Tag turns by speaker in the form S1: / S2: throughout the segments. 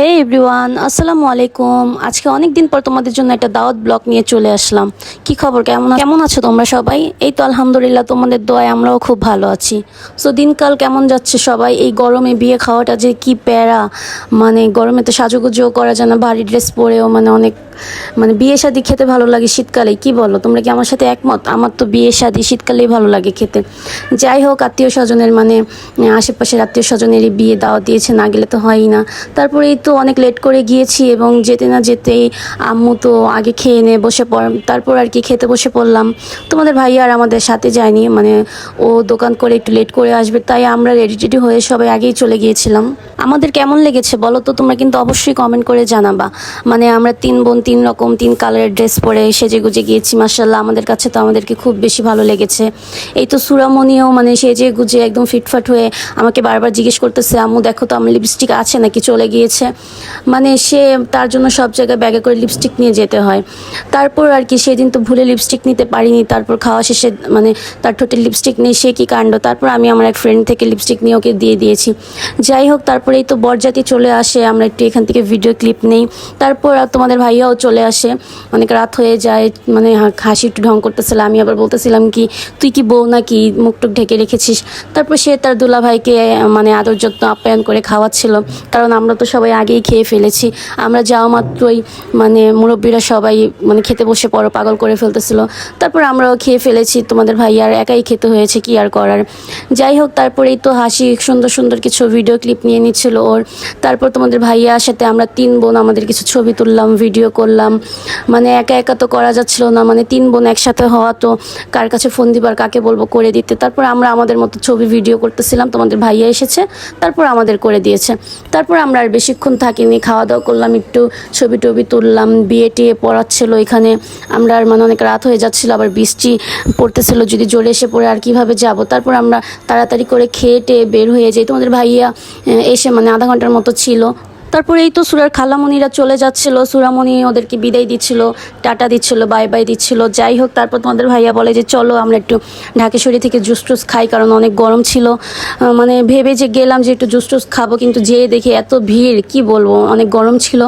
S1: হে everyone আসসালামু আলাইকুম। আজকে অনেক দিন পর তোমাদের জন্য একটা দাওয়াত ব্লগ নিয়ে চলে আসলাম। কি খবর, কেমন কেমন আছো তোমরা সবাই? এই তো আলহামদুলিল্লাহ, তোমাদের দোয়ায় আমরাও খুব ভালো আছি। সো দিনকাল কেমন যাচ্ছে সবাই? এই গরমে বিয়ে খাওয়াটা যে কি প্যারা। মানে গরমে তো সাজুগুজুও করা যায় না, ভারী ড্রেস পরেও মানে অনেক মানে বিয়ে শাদি খেতে ভালো লাগে শীতকালে, কি বলো? তোমরা কি আমার সাথে একমত? আমার তো বিয়ে শাদি শীতকালেই ভালো লাগে খেতে। যাই হোক, আত্মীয় স্বজনের মানে আশেপাশের আত্মীয় স্বজনেরই বিয়ে দাওয়া দিয়েছে, না গেলে তো হয়ই না। তারপরে এই তো অনেক লেট করে গিয়েছি এবং যেতে না যেতেই আম্মু তো আগে খেয়ে নিয়ে বসে পড়, তারপর আর কি খেতে বসে পড়লাম। তোমাদের ভাই আর আমাদের সাথে যায়নি মানে ও দোকান করে একটু লেট করে আসবে, তাই আমরা রেডি টেডি হয়ে সবাই আগেই চলে গিয়েছিলাম। আমাদের কেমন লেগেছে বলো তো, তোমরা কিন্তু অবশ্যই কমেন্ট করে জানাবা। মানে আমরা তিন বোন, তিন রকম, তিন কালারের ড্রেস পরে সেজে গুজে গিয়েছি মার্শাল্লাহ আমাদের কাছে তো আমাদেরকে খুব বেশি ভালো লেগেছে। এই তো সুরামণিও মানে সেজে গুজে একদম ফিটফাট হয়ে আমাকে বারবার জিজ্ঞেস করতেছে, আম্মু, দেখো তো আমার লিপস্টিক আছে নাকি? চলে গিয়েছে। মানে সে তার জন্য সব জায়গায় ব্যাগে করে লিপস্টিক নিয়ে যেতে হয়। তারপর আর কি সেদিন তো ভুলে লিপস্টিক নিতে পারিনি, তারপর খাওয়া শেষে মানে তার ঠোঁটে লিপস্টিক নেই, সে কি কাণ্ড? তারপর আমি আমার এক ফ্রেন্ড থেকে লিপস্টিক নিয়ে ওকে দিয়ে দিয়েছি। যাই হোক তারপরে এই তো বরজাতি চলে আসে, আমরা একটু এখান থেকে ভিডিও ক্লিপ নেই। তারপর আর তোমাদের ভাইয়াও চলে আসে, অনেক রাত হয়ে যায় মানে হাসি একটু ঢং করতেছিল, আমি আবার বলতেছিলাম কি, তুই কি বউ নাকি? মুখ টুক ঢেকে রেখেছিস? তারপর সে তার দুলা ভাইকে মানে আদর যত্ন আপ্যায়ন করে খাওয়াচ্ছিল, কারণ আমরা তো সবাই আগেই খেয়ে ফেলেছি। আমরা যাওয়া মাত্রই মানে মুরব্বীরা সবাই মানে খেতে বসে পড়ো পাগল করে ফেলতেছিল। তারপর আমরাও খেয়ে ফেলেছি। তোমাদের ভাই আর একাই খেতে হয়েছে, কি আর করার। যাই হোক, তারপরেই তো হাসি, সুন্দর সুন্দর কিছু ভিডিও ক্লিপ নিয়ে নিচ্ছিল ওর। তারপর তোমাদের ভাইয়ার সাথে আমরা তিন বোন আমাদের কিছু ছবি তুললাম ভিডিও করলাম। মানে একা একা তো করা যাচ্ছিল না মানে তিন বোন একসাথে হওয়া তো কার কাছে ফোন দিবার কাকে বলব করে দিতে। তারপর আমরা আমাদের মতো ছবি ভিডিও করতেছিলাম, তোমাদের ভাইয়া এসেছে, তারপর আমাদের করে দিয়েছে। তারপর আমরা আর বেশিক্ষণ থাকিনি খাওয়া দাওয়া করলাম, একটু ছবি টবি তুললাম বিয়ে টিয়ে পড়াচ্ছিল এখানে। আমরা আর মানে অনেক রাত হয়ে যাচ্ছিল, আবার বৃষ্টি পড়তেছিল, যদি জোরে এসে পড়ে আর কীভাবে যাব? তারপর আমরা তাড়াতাড়ি করে খেয়ে টেয়ে বের হয়ে যাই। তোমাদের ভাইয়া এসে মানে আধা ঘণ্টার মতো ছিল। তারপরে এই তো সুরার খালামণিরা চলে যাচ্ছিল। সুরামণি ওদেরকে বিদায় দিচ্ছিল, টাটা দিচ্ছিল বাই বাই দিচ্ছিল। যাই হোক, তারপর তোমাদের ভাইয়া বলে যে, চলো, আমরা একটু ঢাকেশ্বরী থেকে জুস টুস খাই, কারণ অনেক গরম ছিল। মানে ভেবে যে গেলাম যে, একটু জুস টুস খাব। কিন্তু যেয়ে দেখি এত ভিড়, কি বলব? অনেক গরম ছিল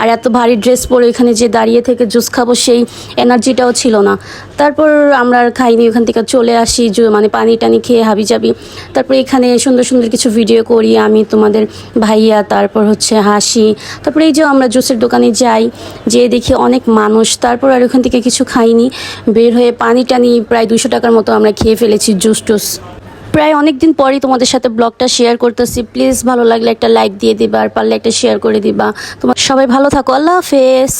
S1: আর এত ভারী ড্রেস পরে এখানে যে দাঁড়িয়ে থেকে জুস খাব, সেই এনার্জিটাও ছিল না। তারপর আমরা আর খাইনি, ওখান থেকে চলে আসি মানে পানি টানি খেয়ে হাবি যাবি তারপর এখানে সুন্দর সুন্দর কিছু ভিডিও করি, আমি, তোমাদের ভাইয়া, তারপর হচ্ছে হাসি, তারপরে এই যে আমরা জুসের দোকানে যাই যে দেখি অনেক মানুষ, তারপর আর ওখান থেকে কিছু খাইনি। বের হয়ে পানি টানি প্রায় দুশো টাকার মতো আমরা খেয়ে ফেলেছি জুস টুস। প্রায় অনেক দিন পরই তোমাদের সাথে ব্লগটা শেয়ার করতেছি। প্লিজ ভালো লাগলে একটা লাইক দিয়ে দিবা, আর পারলে একটা শেয়ার করে দিবা। তোমার সবাই ভালো থাকো, আল্লাহ হাফেজ।